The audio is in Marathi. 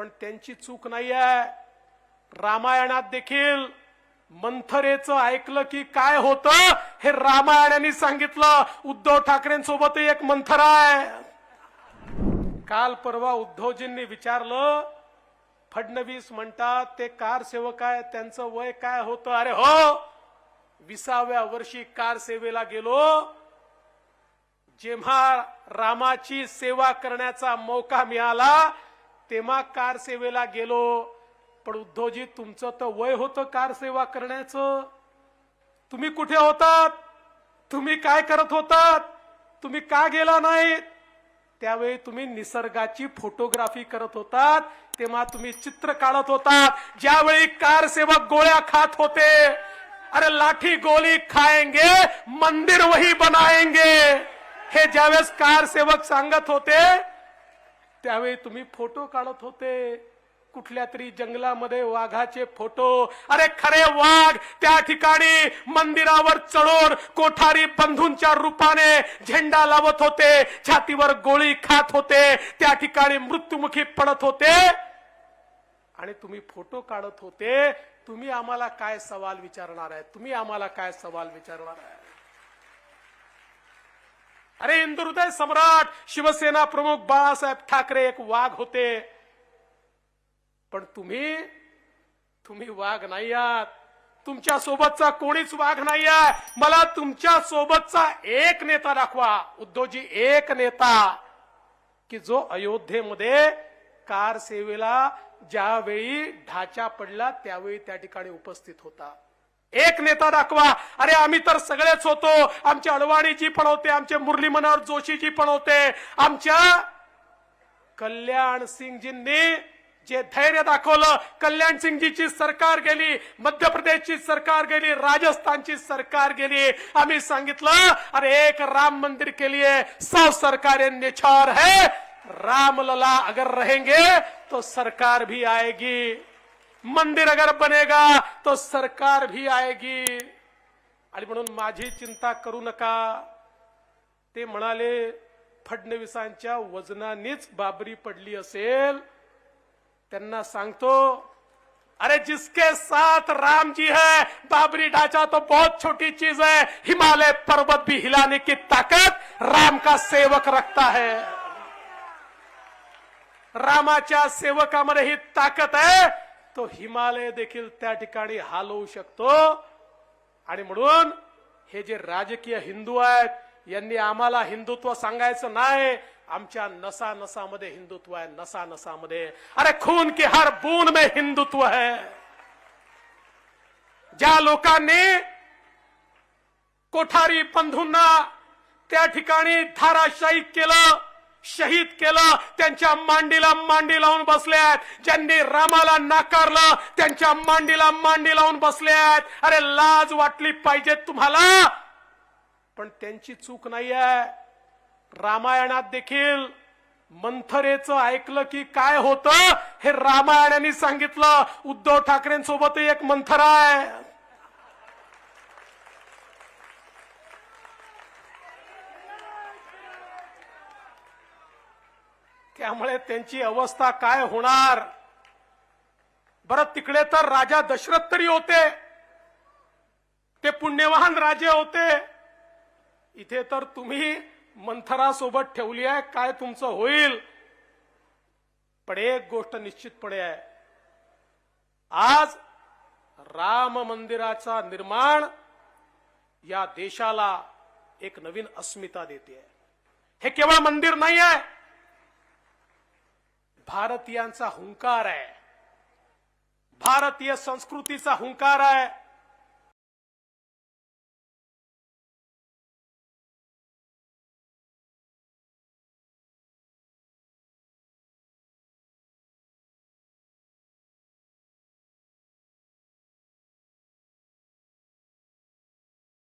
पण त्यांची चूक नाही आहे रामायणात देखील मंथरेचं ऐकलं की काय होतं हे रामायणाने सांगितलं. उद्धव ठाकरेंसोबत एक मंथर आहे. काल परवा उद्धवजींनी विचारलं फडणवीस म्हणतात ते कार सेवक आहे त्यांचं वय काय होतं? अरे हो विसाव्या वर्षी कार सेवेला गेलो. जेव्हा रामाची सेवा करण्याचा मौका मिळाला तेव्हा कार सेवेला गेलो. पण उद्धवजी तुमचं तर वय होतं कार सेवा करण्याचं. तुम्ही कुठे होतात? तुम्ही काय करत होतात? तुम्ही का गेला नाही त्यावेळी तुम्ही निसर्गाची फोटोग्राफी करत होतात. तेव्हा तुम्ही चित्र काढत होतात. ज्यावेळी कार सेवक गोळ्या खात होते अरे लाठी गोली खाएंगे मंदिर वही बनाएंगे हे ज्यावेळेस कार सेवक सांगत होते त्यावेळी तुम्ही फोटो काढत होते. कुठल्या तरी जंगलामध्ये वाघाचे फोटो. अरे खरे वाघ त्या ठिकाणी मंदिरावर चढून कोठारी बंधूंच्या रूपाने झेंडा लावत होते. छातीवर गोळी खात होते. त्या ठिकाणी मृत्युमुखी पडत होते. आणि तुम्ही फोटो काढत होते. तुम्ही आम्हाला काय सवाल विचारणार आहे? तुम्ही आम्हाला काय सवाल विचारणार आहे? अरे हिंदुहृदय सम्राट शिवसेना प्रमुख बाळासाहेब ठाकरे एक वाघ होते. पण तुम्ही तुम्ही वाघ नाही आहात. तुमच्या सोबतचा कोणीच वाघ नाही आहे. मला तुमच्या सोबतचा एक नेता दाखवा. उद्धवजी एक नेता. की जो अयोध्येमध्ये कार सेवेला ज्यावेळी ढाचा पडला त्यावेळी त्या ठिकाणी उपस्थित होता. एक नेता दाखवा. अरे आम्ही तर सगळेच होतो. आमचे अडवाणीजी पण होते आमचे मुरली मनोहर जोशीजी पण होते आमच्या कल्याण सिंगजींनी जे धैर्य दाखवलं कल्याण सिंगजीची सरकार गेली मध्य प्रदेशची सरकार गेली राजस्थानची सरकार गेली. आम्ही सांगितलं अरे एक राम मंदिर के लिए सौ सरकार निछावर है. राम लला अगर रहेंगे तो सरकार भी आएगी. मंदिर अगर बनेगा तो सरकार भी आएगी। आणि म्हणून माझी चिंता करू नका. ते म्हणाले फडणवीसांच्या वजनानेच बाबरी पडली असेल. त्यांना सांगतो अरे जिसके साथ राम जी है बाबरी ढांचा तो बहुत छोटी चीज है. हिमालय पर्वत भी हिलाने की ताकत राम का सेवक रखता है. रामाच्या सेवकामध्ये ही ताकद आहे तो हिमालय देखील त्या ठिकाणी हालवू शकतो. आणि म्हणून हे जे राजकीय हिंदू आहेत यांनी आम्हाला हिंदुत्व सांगायचं नाही. आमच्या नसा नसामध्ये हिंदुत्व आहे नसा नसामध्ये अरे खून की हर बून में हिंदुत्व है. ज्या लोकांनी कोठारी बंधूंना त्या ठिकाणी धाराशाही केलं शहीद केलं त्यांच्या मांडीला मांडी लावून बसल्यात. आहेत ज्यांनी रामाला नाकारलं त्यांच्या मांडीला मांडी लावून बसल्यात. अरे लाज वाटली पाहिजे तुम्हाला. पण त्यांची चूक नाही आहे रामायणात देखील मंथरेचं ऐकलं की काय होतं हे रामायणाने सांगितलं. उद्धव ठाकरेंसोबत एक मंथर आहे. त्यामुळे त्यांची अवस्था काय होणार? बरं तिकडे तर राजा दशरथ तरी होते. ते पुण्यवान राजे होते. इथे तर तुम्ही मंथरासोबत ठेवली आहे. काय तुमचं होईल? पण एक गोष्ट निश्चितपणे आहे. आज राम मंदिराचा निर्माण या देशाला एक नवीन अस्मिता देते हे केवळ मंदिर नाही आहे भारतीयांचा हुंकार आहे. भारतीय संस्कृतीचा हुंकार आहे.